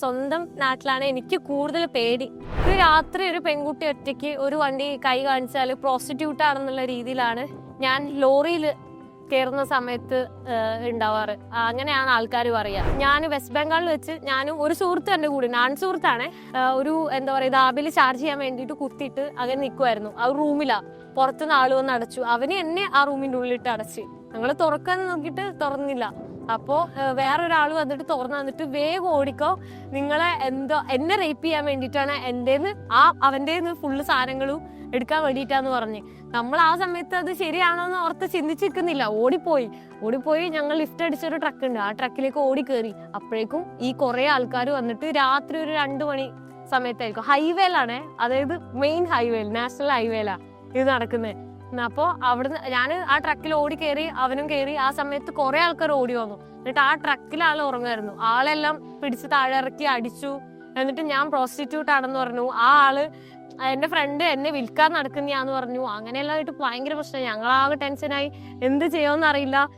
സ്വന്തം നാട്ടിലാണ് എനിക്ക് കൂടുതൽ പേടി. ഒരു രാത്രി ഒരു പെൺകുട്ടി ഒറ്റയ്ക്ക് ഒരു വണ്ടി കൈ കാണിച്ചാൽ പ്രോസ്റ്റിറ്റ്യൂട്ട് ആണെന്നുള്ള രീതിയിലാണ് ഞാൻ ലോറിയിൽ കയറുന്ന സമയത്ത് ഉണ്ടാവാറ് അങ്ങനെയാണ് ആൾക്കാർ പറയുക ഞാൻ വെസ്റ്റ് ബംഗാളിൽ വെച്ച് ഞാനും ഒരു സുഹൃത്ത് എന്റെ കൂടെ ഞാൻ സുഹൃത്താണ് ഒരു എന്താ പറയുക ദാബിൽ ചാർജ് ചെയ്യാൻ വേണ്ടിയിട്ട് കുത്തിയിട്ട് അങ്ങനെ നിൽക്കുമായിരുന്നു ആ റൂമിലാണ് പുറത്തുനിന്ന് ആൾ വന്ന് അടച്ചു. അവന് എന്നെ ആ റൂമിന്റെ ഉള്ളിലിട്ട് അടച്ച്. ഞങ്ങൾ തുറക്കാൻ നോക്കിയിട്ട് തുറന്നില്ല. അപ്പോ വേറൊരാൾ വന്നിട്ട് തുറന്നു വന്നിട്ട് വേഗം ഓടിക്കോ. നിങ്ങളെ എന്തോ എന്നെ റേപ്പ് ചെയ്യാൻ വേണ്ടിയിട്ടാണ് എന്റെന്ന് ആ അവന്റെ ഫുള്ള് സാധനങ്ങളും എടുക്കാൻ വേണ്ടിയിട്ടാന്ന് പറഞ്ഞ്. നമ്മൾ ആ സമയത്ത് അത് ശരിയാണോ എന്ന് ഓർത്ത് ചിന്തിച്ചിരിക്കുന്നില്ല ഓടിപ്പോയി. ഓടിപ്പോയി ഞങ്ങൾ ലിഫ്റ്റ് അടിച്ചൊരു ട്രക്ക് ഉണ്ട്. ആ ട്രക്കിലേക്ക് ഓടി കയറി അപ്പോഴേക്കും ഈ കുറെ ആൾക്കാർ വന്നിട്ട് രാത്രി ഒരു രണ്ടു മണി സമയത്തായിരിക്കും. ഹൈവേയിലാണേ അതായത് മെയിൻ ഹൈവേൽ നാഷണൽ ഹൈവേലാ ഇത് നടക്കുന്നത് അപ്പോൾ അവിടുന്ന് ഞാൻ ആ ട്രക്കിൽ ഓടി കയറി അവനും കയറി ആ സമയത്ത് കുറെ ആൾക്കാർ ഓടി വന്നു. എന്നിട്ട് ആ ട്രക്കിൽ ആൾ ഉറങ്ങുമായിരുന്നു ആളെല്ലാം പിടിച്ച് താഴെ ഇറക്കി അടിച്ചു. എന്നിട്ട് ഞാൻ പ്രോസ്റ്റിറ്റ്യൂട്ട് ആണെന്ന് പറഞ്ഞു. ആ ആൾ എന്റെ ഫ്രണ്ട് എന്നെ വിൽക്കാൻ നടക്കുന്നയാന്ന് പറഞ്ഞു. അങ്ങനെയെല്ലാം ആയിട്ട് ഭയങ്കര പ്രശ്നം. ഞങ്ങളാകെ ടെൻഷനായി എന്ത് ചെയ്യുമെന്ന് അറിയില്ല